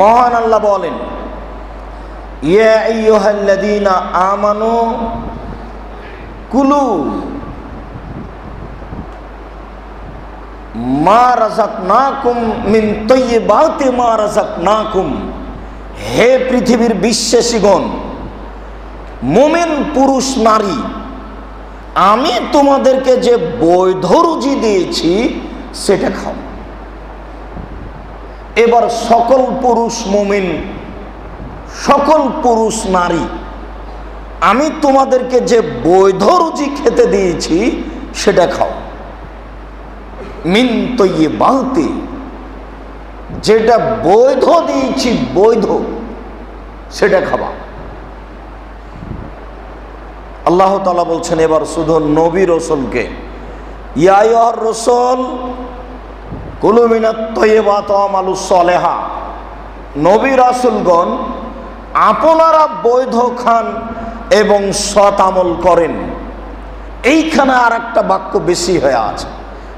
মহান আল্লাহ বলেন, ইয়া আমানু কুলু মা রাযাকনাকুম মিন তাইয়্যিবাতি মা রাযাকনাকুম। হে পৃথিবীর বিশ্বাসীগণ, মোমেন পুরুষ নারী, আমি তোমাদেরকে যে বৈধ রুজি দিয়েছি, সেটা খাও। এবার সকল পুরুষ মুমিন, সকল পুরুষ নারী, আমি তোমাদেরকে যে বৈধ রুচি খেতে দিয়েছি, সেটা খাও। মিন তৈয়ে বাহতে যেটা বৈধ দিয়েছি, বৈধ, সেটা খাবা। আল্লাহ তালা বলছেন, এবার শুধু নবী রসুলকে। ইয়ার রসুল কুলুমিনাত্মা নবী রাসুলগণ আপনারা বৈধ খান এবং সৎ আমল করেন। এইখানে আর একটা বাক্য বেশি হয়ে আছে,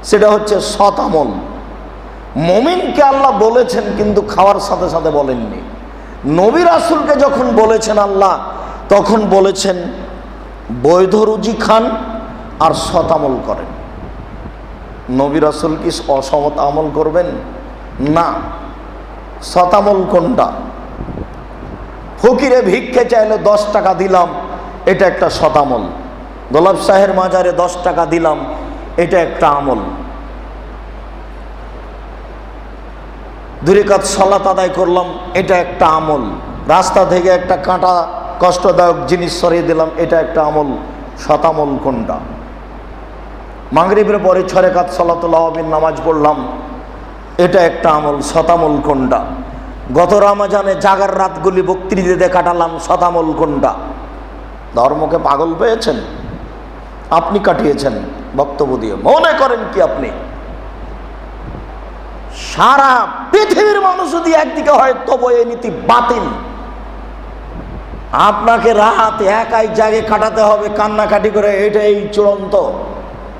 সেটা হচ্ছে সৎ আমল। মমিনকে আল্লাহ বলেছেন কিন্তু খাওয়ার সাথে সাথে বলেননি। নবী রাসুলকে যখন বলেছেন আল্লাহ, তখন বলেছেন বৈধ রুজি খান আর সৎ আমল করেন। নবী রাসুল কি অসমত আমল করবেন? না। আমল কোনটা ফকিরে ভিক্ষে চাইলে দশ টাকা দিলাম, এটা একটা শতামল গোলাপ শাহের মাজারে দশ টাকা দিলাম, এটা একটা আমল। দুরিকাত সলাত আদায় করলাম, এটা একটা আমল। রাস্তা থেকে একটা কাঁটা কষ্টদায়ক জিনিস সরিয়ে দিলাম, এটা একটা আমল। শতামল কোনটা মাগরিবের পরে ছরে কাত সলাতুল্লাহবিন নামাজ পড়লাম। এটা একটা আমল শতামল কোনটা? গত রামাজানে জাগার রাতগুলি বক্তৃতাতে কাটালাম শতামল কোনটা? ধর্মকে পাগল পেয়েছেন? আপনি কাটিয়েছেন বক্তব্য দিয়ে। মনে করেন কি আপনি? সারা পৃথিবীর মানুষ যদি একদিকে হয়, তবু এই নীতি বাতিল। আপনাকে রাত একাই জাগে কাটাতে হবে, কান্নাকাটি করে, এটাই চূড়ান্ত।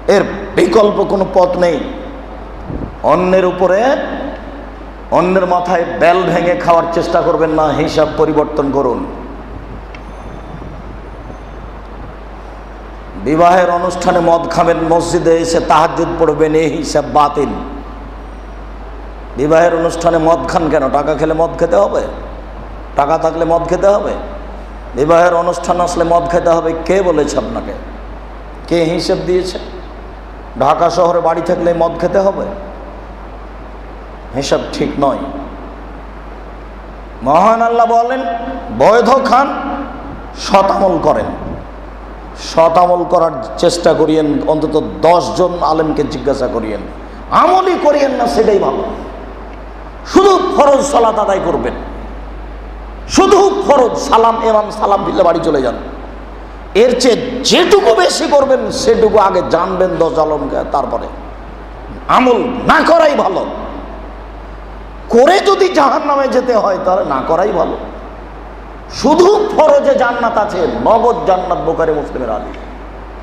এর বিকল্প কোনো পথ নেই। অন্যের উপরে, অন্যের মাথায় বেল ভেঙে খাওয়ার চেষ্টা করবেন না, হিসাব পরিবর্তন করুন। বিবাহের অনুষ্ঠানে মদ খাবেন, মসজিদে এসে তাহাজুদ পড়বেন, এই হিসাব বাতিল। বিবাহের অনুষ্ঠানে মদ খান কেন? টাকা খেলে মদ খেতে হবে? টাকা থাকলে মদ খেতে হবে? বিবাহের অনুষ্ঠান আসলে মদ খেতে হবে, কে বলেছে আপনাকে? কে হিসেব দিয়েছে? ঢাকা শহরে বাড়ি থাকলে মদ খেতে হবে? হিসাব ঠিক নয়। মহান আল্লাহ বলেন, বৈধ খান শতামল করেন। শতামল করার চেষ্টা করিয়েন, অন্তত জন আলেমকে জিজ্ঞাসা করিয়েন। আমলই করিয়েন না, সেটাই ভালো। শুধু ফরজ সালাত আদায় করবেন। শুধু ফরজ সালাম, এমাম সালাম দিলে বাড়ি চলে যান। এর চেয়ে যেটুকু বেশি করবেন, সেটুকু আগে জানবেন দশ আলমকে, তারপরে। আমল না করাই ভালো। করে যদি জাহান নামে যেতে হয়, তাহলে না করাই ভালো। শুধু ফরজে জান্নাত আছে, নগদ জান্নাত বোকারে মুসলিমের আলী।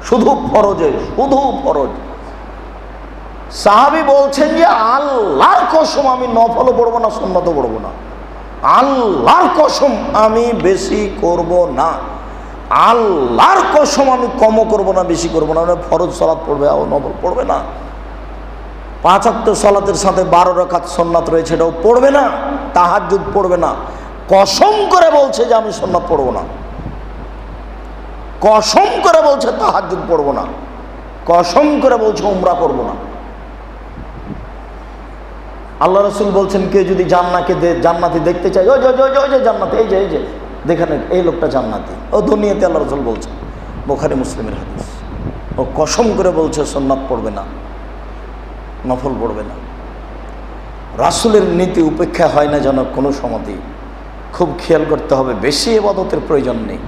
শুধু ফরজে, শুধু ফরজ। সাহাবি বলছেন যে, আল্লাহর কসম আমি নফলও পড়ব না সন্ন্যতও পড়ব না। আল্লাহর কসম আমি বেশি করব না। আল্লাহর কসম আমি কমও করব না, বেশি করব না। মানে ফরজ সলাৎ পড়বে আর নফল পড়বে না। পাঁচাত্ত সলাতের সাথে বারো রকাত সন্ন্যাত রয়েছে, এটাও পড়বে না তাহাজুদ পড়বে না। কসম করে বলছে যে আমি সন্ন্যাত পড়ব না। কসম করে বলছে তাহাজুদ পড়ব না। কসম করে বলছে উমরা করব না। আল্লাহ রসুল বলছেন কেউ যদি জান্নাকে জান্নাতি দেখতে চাই ওই যে ওই যে জান্নাতি, এই যে এই যে। দেখেন এই লোকটা জান্নাতি। ও দুনিয়াতে আল্লাহ রসুল বলছে, বোখারি মুসলিমের হাদিস। ও কসম করে বলছে সন্ন্যাত পড়বে না, নফল পড়বে না। রাসুলের নীতি উপেক্ষা হয় না যেন কোনো সমাধি। খুব খেয়াল করতে হবে, বেশি এবাদতের প্রয়োজন নেই।